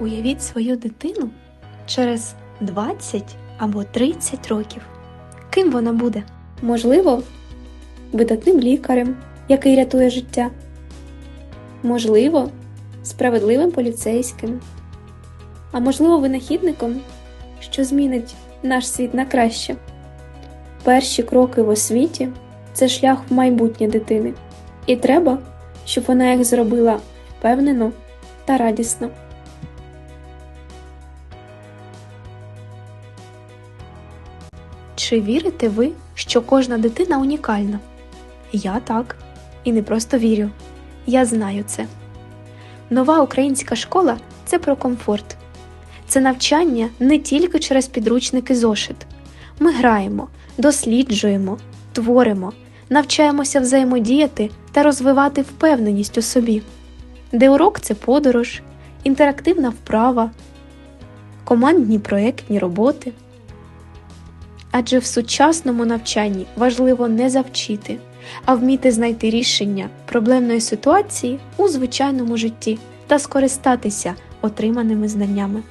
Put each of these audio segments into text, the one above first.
Уявіть свою дитину через 20 або 30 років. Ким вона буде? Можливо, видатним лікарем, який рятує життя. Можливо, справедливим поліцейським. А можливо, винахідником, що змінить наш світ на краще. Перші кроки в освіті це шлях в майбутнє дитини. І треба, щоб вона їх зробила впевнено та радісно. Чи вірите ви, що кожна дитина унікальна? Я так. І не просто вірю. Я знаю це. Нова українська школа це про комфорт. Це навчання не тільки через підручники зошит. Ми граємо, досліджуємо, творимо, навчаємося взаємодіяти та розвивати впевненість у собі. Де урок це подорож, інтерактивна вправа, командні проєктні роботи. Адже в сучасному навчанні важливо не завчити, а вміти знайти рішення проблемної ситуації у звичайному житті та скористатися отриманими знаннями.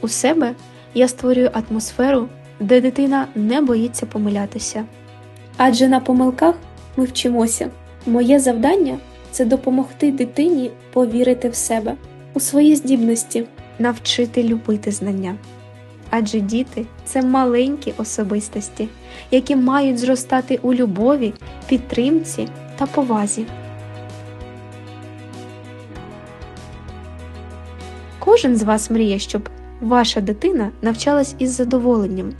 У себе я створюю атмосферу, де дитина не боїться помилятися. Адже на помилках ми вчимося. Моє завдання це допомогти дитині повірити в себе, у свої здібності. навчити любити знання. Адже діти це маленькі особистості, які мають зростати у любові, підтримці та повазі. Кожен з вас мріє, щоб ваша дитина навчалась із задоволенням.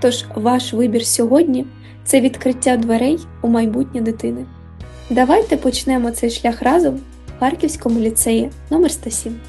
Тож ваш вибір сьогодні це відкриття дверей у майбутнє дитини. Давайте почнемо цей шлях разом в Харківському ліцеї номер 107.